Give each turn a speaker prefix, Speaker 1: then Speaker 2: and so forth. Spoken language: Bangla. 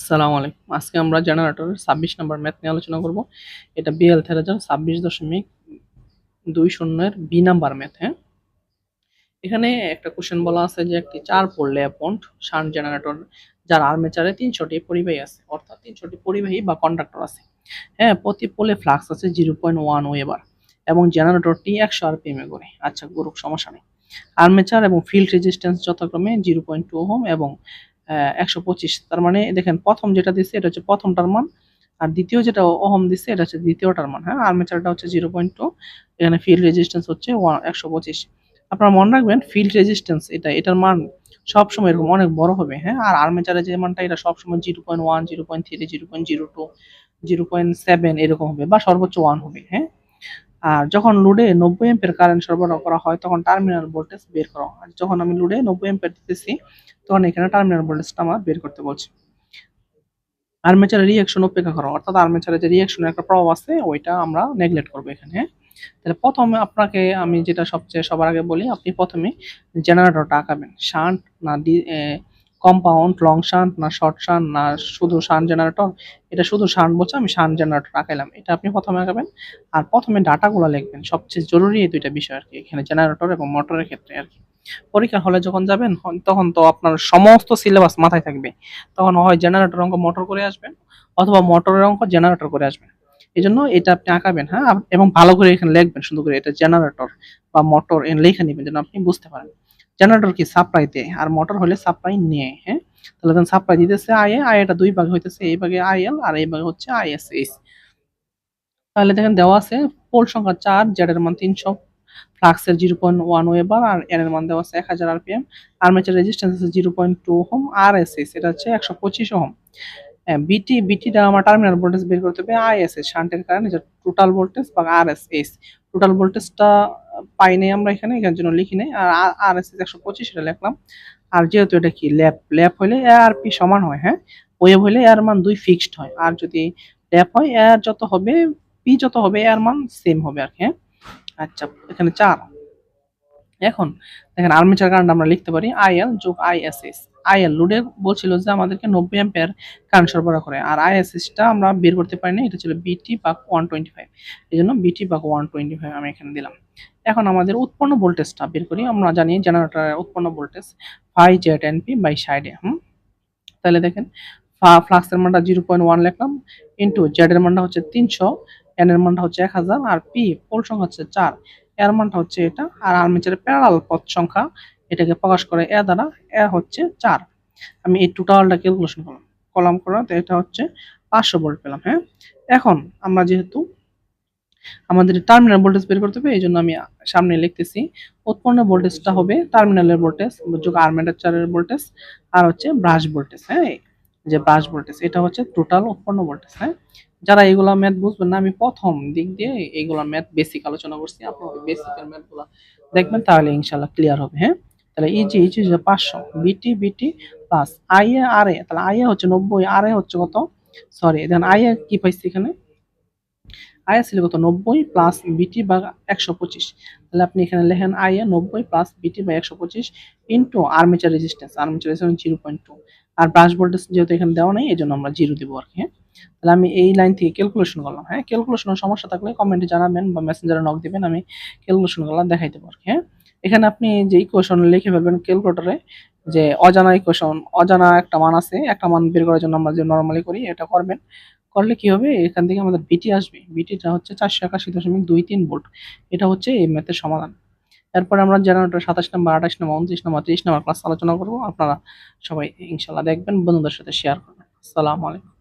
Speaker 1: আসসালামু আলাইকুম। আজকে আমরা জেনারেটরের ছাব্বিশ নম্বর ম্যাথ নিয়ে আলোচনা করব। এটা বিএল থেরাজার ছাব্বিশ দশমিক দুই শূন্যের বি নাম্বার ম্যাথ হ্যাঁ? এখানে একটা কোশ্চেন বলা আছে যে একটি চার পোল ল্যাপন্ট শান্ট জেনারেটর যার আর্মেচারে তিনশোটি পরিবাহী আছে, অর্থাৎ তিনশোটি পরিবাহী বা কন্ডাক্টর আছে হ্যাঁ? প্রতি পোলে ফ্লাক্স আছে জিরো পয়েন্ট ওয়ান ওয়েবার এবং জেনারেটরটি একশো আরপিএম এ করে আচ্ছা গুরুক, সমস্যা নেই। আর্মেচার এবং ফিল্ড রেজিস্ট্যান্স যথাক্রমে জিরো পয়েন্ট টু হোম এবং একশো পঁচিশ। তার মানে দেখেন, প্রথম যেটা দিচ্ছে এটা হচ্ছে প্রথমটার মান। আর দ্বিতীয় যেটা ওহম দিচ্ছে এটা হচ্ছে দ্বিতীয়টার মান হ্যাঁ? আর্মেচারটা হচ্ছে জিরো পয়েন্ট টু এখানে ফিল্ড রেজিস্ট্যান্স হচ্ছে একশো পঁচিশ। আপনারা মনে রাখবেন ফিল্ড রেজিস্ট্যান্স এটা, এটার মান সবসময় এরকম অনেক বড় হবে হ্যাঁ? আর আর্মেচারের যে মানটা, এটা সবসময় zero point one zero point three zero point zero two zero point seven এরকম হবে, বা সর্বোচ্চ ওয়ান হবে হ্যাঁ? আর যখন লোডে নব্বই এম্পের কারেন্ট সরবরাহ করা হয়, তখন টার্মিনাল ভোল্টেজ বের করো। আর যখন আমি লোডে নব্বই এম্পের দিতেছি, তখন এখানে টার্মিনাল ভোল্টেজটা আমার বের করতে বলছে। আর্মেচারের রিয়াকশন অপেক্ষা করো। অর্থাৎ আর্মেচারের যে রিয়াকশনের একটা প্রভাব আছে, ওইটা আমরা নেগলেক্ট করব এখানে? তাহলে প্রথমে আপনাকে আমি যেটা সবচেয়ে সবার আগে বলি, আপনি প্রথমে জেনারেটরটা আঁকাবেন। শান্ট না ডি কম্পাউন্ড লং শান্ট না শর্ট শান্ট না শুধু শান্ট জেনারেটর এটা শুধু শান্ট বলছে, আমি শান্ট জেনারেটর আঁকাইলাম এটা আপনি প্রথমে আঁকাবেন আর প্রথমে ডাটাগুলো লিখবেন। সবচেয়ে জরুরি এই দুইটা বিষয় আর কি, এখানে জেনারেটর এবং মোটরের ক্ষেত্রে আর কি। পরীক্ষা হলে যখন যাবেন তখন তো আপনার সমস্ত সিলেবাস মাথায় থাকবে। তখন হয় জেনারেটর অঙ্ক মোটর করে আসবেন, অথবা মোটরের অঙ্ক জেনারেটর করে আসবেন। এই জন্য এটা আপনি আঁকাবেন হ্যাঁ? এবং ভালো করে এখানে লিখবেন, সুন্দর করে এটা জেনারেটর বা মোটর লেখা নেবেন, যেন আপনি বুঝতে পারেন। জেনারেটর কি সাপ্লাই দেয়? আর মোটর হলে সাপ্লাই নেয় হ্যাঁ? তাহলে তখন সাপ্লাই দিতেছে আই আই এটা দুই ভাগে হইতেছে, এই ভাগে আইএল আর এই ভাগে হচ্ছে আইএসএস তাহলে দেখেন দেওয়া আছে পোল সংখ্যা চার জেড এর মান তিনশো ফ্লাক্সের জিরো পয়েন্ট ওয়ান ওয়েবার আর এর মান দেওয়া আছে এক হাজার আরপিএম আর্মেচার রেজিস্ট্যান্স আছে জিরো পয়েন্ট টু হোম আর এস এস এটা হচ্ছে একশো পঁচিশ হোম বিটি বিটিটা আমার টার্মিনাল ভোল্টেজ বের করতে হবে আইএসএস শান্টের কারণে যে টোটাল ভোল্টেজ বা আর এস এস টোটাল ভোল্টেজটা পাই নাই আমরা এখানে এখানে জন্য লিখি নাই। আর আর এস এস একশো পঁচিশ এটা লিখলাম। আর যেহেতু এটা কি ল্যাপ ল্যাপ হলে এ আর পি সমান হয় হ্যাঁ? ওয়েভ হলে এর মান দুই ফিক্সড হয়। আর যদি ল্যাপ হয় এর যত হবে পি যত হবে এর মান সেম হবে আর কি হ্যাঁ? আচ্ছা এখানে চার। এখন দেখেন আর্মেচার কারেন্ট আমরা লিখতে পারি আইএল যোগ আইএসএস আইএল লোডে বলছিল যে আমাদেরকে নব্বই অ্যাম্পিয়ার কারেন্ট সরবরাহ করে। আর আইএসএসটা আমরা বের করতে পারি না এটা ছিল বিটি বা ওয়ান টোয়েন্টি ফাইভ এই জন্য বিটি বা ওয়ান টোয়েন্টি ফাইভ আমি এখানে দিলাম। এখন আমাদের উৎপন্ন ভোল্টেজটা বের করি, আমরা জানি জেনারেটরের উৎপন্ন voltage phi Z NP by সাইডে হুম? তাহলে দেখেন ফ্লাক্সের মানটা জিরো পয়েন্ট ওয়ান লিখলাম ইন্টু জেড এর মানটা হচ্ছে তিনশো এন এর মানটা হচ্ছে এক হাজার, আর পি পোল সংখ্যা হচ্ছে চার, এর মানটা হচ্ছে এটা, আর আর্মেচারের প্যারাল পথ সংখ্যা এটাকে প্রকাশ করে এ দ্বারা, এ হচ্ছে চার। আমি এই টোটালটা ক্যালকুলেশন করলাম, কলাম করা তো এটা হচ্ছে পাঁচশো ভোল্ট পেলাম হ্যাঁ? এখন আমরা যেহেতু আমাদের টার্মিনাল ভোল্টেজ বের করতে হবে, এই জন্য আমি সামনে লিখতেছি, উৎপন্ন ভোল্টেজটা হবে টার্মিনালের ভোল্টেজ যোগ আর্মেচারের ভোল্টেজ আর হচ্ছে ব্রাশ ভোল্টেজ হ্যাঁ? যে ব্রাশ ভোল্টেজ এটা হচ্ছে টোটাল উৎপন্ন ভোল্টেজ হ্যাঁ? যারা এগুলা ম্যাথ বুঝবেন না, আমি প্রথম দিক দিয়ে এইগুলা ম্যাথ বেসিক আলোচনা করছি আপনারা বেসিকের ম্যাথগুলো দেখবেন, তাহলে ইনশাল্লাহ ক্লিয়ার হবে হ্যাঁ? তাহলে ইজি ইজি যে পাঁচশো বিটি বিটি প্লাস আই এ আর এ তাহলে আই এ হচ্ছে নব্বই আর এ হচ্ছে কত? সরি দেখেন আই এ কি পাইছি এখানে? এ ছিল কত? নব্বই প্লাস বিটি বা একশো পঁচিশ। তাহলে আপনি এখানে লেখেন এ নব্বই প্লাস বিটি বা একশো পঁচিশ into armature resistance armature resistance zero point two আর ব্রাশ ভোল্টেজ যেহেতু এখানে দেওয়া নেই এই জন্য আমরা জিরো দেবো আর কি হ্যাঁ? তাহলে আমি এই লাইন থেকে ক্যালকুলেশন করলাম হ্যাঁ? ক্যালকুলেশনের সমস্যা থাকলে কমেন্টে জানাবেন বা মেসেঞ্জারে নক দিবেন, আমি ক্যালকুলেশন করলাম দেখাইতে পারি হ্যাঁ? এখানে আপনি যে ইকুয়েশন লিখে ফেলবেন ক্যালকুলেটরে যে অজানা ইকুয়েশন অজানা একটা মান আছে, একটা মান বের করার জন্য আমরা যে নর্মালি করি, এটা করবেন। করলে কি হবে? এখান থেকে আমাদের বিটি আসবে। বিটিটা হচ্ছে চারশো একাশি দশমিক দুই তিন ভোল্ট এটা হচ্ছে এই ম্যাথের সমাধান। এরপর আমরা জেনারেটর সাতাশ নম্বর, আঠাশ নম্বর, উনত্রিশ নম্বর, ত্রিশ নম্বর ক্লাস আলোচনা করব। আপনারা সবাই ইনশাল্লাহ দেখবেন, বন্ধুদের সাথে শেয়ার করবেন। আসসালামু আলাইকুম।